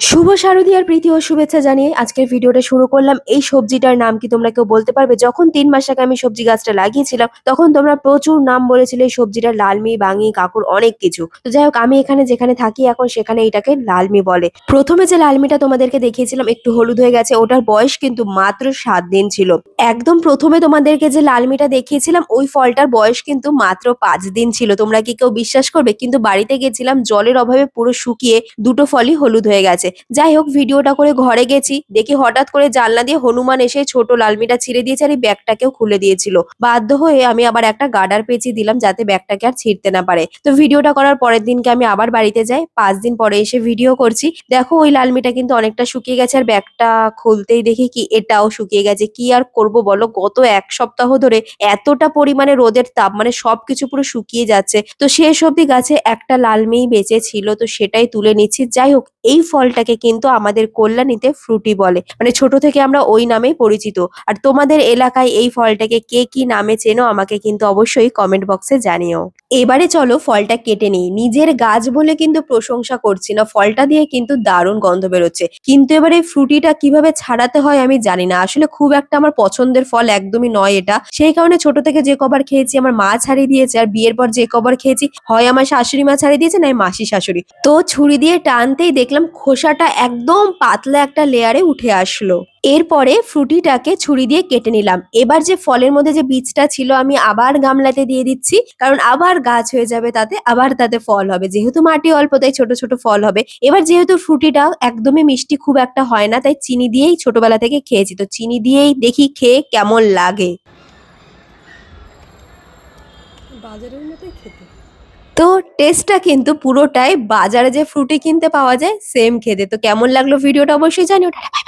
শুভ শারদীয়ার প্রীতি ও শুভেচ্ছা জানিয়ে আজকের ভিডিওটা শুরু করলাম। এই সবজিটার নাম কি তোমরা কেউ বলতে পারবে? যখন তিন মাস আগে আমি সবজি গাছটা লাগিয়েছিলাম, তখন তোমরা প্রচুর নাম বলেছিলে এই সবজিটার লালমি, বাঙি কাকুর অনেক কিছু। তো যাই হোক, আমি এখানে যেখানে থাকি এখন সেখানে এটাকে লালমি বলে। প্রথমে যে লালমিটা তোমাদেরকে দেখিয়েছিলাম, একটু হলুদ হয়ে গেছে, ওটার বয়স কিন্তু মাত্র সাত দিন ছিল। একদম প্রথমে তোমাদেরকে যে লালমিটা দেখিয়েছিলাম, ওই ফলটার বয়স কিন্তু মাত্র পাঁচ দিন ছিল। তোমরা কি কেউ বিশ্বাস করবে? কিন্তু বাড়িতে গেছিলাম, জলের অভাবে পুরো শুকিয়ে দুটো ফলই হলুদ হয়ে গেছে। যাই হোক, ভিডিওটা করে ঘরে গেছি। দেখি হঠাৎ করে জানলা দিয়ে হনুমান এসে ছোট লালমিটা ছিঁড়ে দিয়েছে আর এই ব্যাগটাকেও খুলে দিয়েছিল। বাধ্য হয়ে আমি আবার একটা গার্ডার পেঁচিয়ে দিলাম যাতে ব্যাগটাকে আর ছিঁড়তে না পারে। তো ভিডিওটা করার পরের দিনকে আমি আবার বাড়িতে যাই। পাঁচ দিন পরে এসে ভিডিও করছি। দেখো, ওই লালমিটা কিন্তু অনেকটা শুকিয়ে গেছে আর ব্যাগটা খুলতেই দেখি কি, এটাও শুকিয়ে গেছে। কি আর করব বলো? গত এক সপ্তাহ ধরে এতটা পরিমাণে রোদের তাপ মানে সবকিছু পুরো শুকিয়ে যাচ্ছে। তো শেষ অব্দি গাছে একটা লালমিই বেঁচে ছিল, তো সেটাই তুলে নিচ্ছি। যাই হোক এই ফলটাকে কিন্তু আমাদের কল্যাণীতে ফ্রুটি বলে। মানে ছোট থেকে আমরা ওই নামেই পরিচিত। আর তোমাদের এলাকায় এই ফলটাকে কে কি নামে চেনো আমাকে কিন্তু অবশ্যই কমেন্ট বক্সে জানিও। এবারে চলো ফলটা কেটে নিই। নিজের গাছ বলে কিন্তু প্রশংসা করছি না, ফলটা দিয়ে কিন্তু দারুণ গন্ধ বেরোচ্ছে। কিন্তু এবারে এই ফ্রুটিটা কীভাবে ছাড়াতে হয় আমি জানি না। আসলে খুব একটা আমার পছন্দের ফল একদমই নয় এটা। সেই কারণে ছোট থেকে যে কবার খেয়েছি আমার মা ছাড়িয়ে দিয়েছে, আর বিয়ের পর যে কবার খেয়েছি, হয় আমার শাশুড়ি মা ছাড়িয়ে দিয়েছে নয় মাসি শাশুড়ি। তো ছুরি দিয়ে টানতেই দেখলাম খোসাটা একদম পাতলা একটা লেয়ারে উঠে আসলো। এরপরে ফ্রুটিটাকে ছুরি দিয়ে কেটে নিলাম। এবার যে ফলের মধ্যে যে বীজটা ছিল আমি আবার গামলাতে দিয়ে দিচ্ছি, কারণ আবার গাছ হয়ে যাবে তাতে, আবার তাতে ফল হবে। যেহেতু মাটি অল্প, তাই ছোট ছোট ফল হবে। এবার যেহেতু ফ্রুটিটা একদমই মিষ্টি খুব একটা হয় না, তাই চিনি দিয়েই ছোটবেলা থেকে খেয়েছি। তো চিনি দিয়েই দেখি খেয়ে কেমন লাগে। বাজারের মতোই খেতে। তো টেস্টটা কিন্তু পুরোটাই বাজারে যে ফ্রুটি কিনতে পাওয়া যায় সেম খেতে। তো কেমন লাগল ভিডিওটা অবশ্যই জানিও। টাটা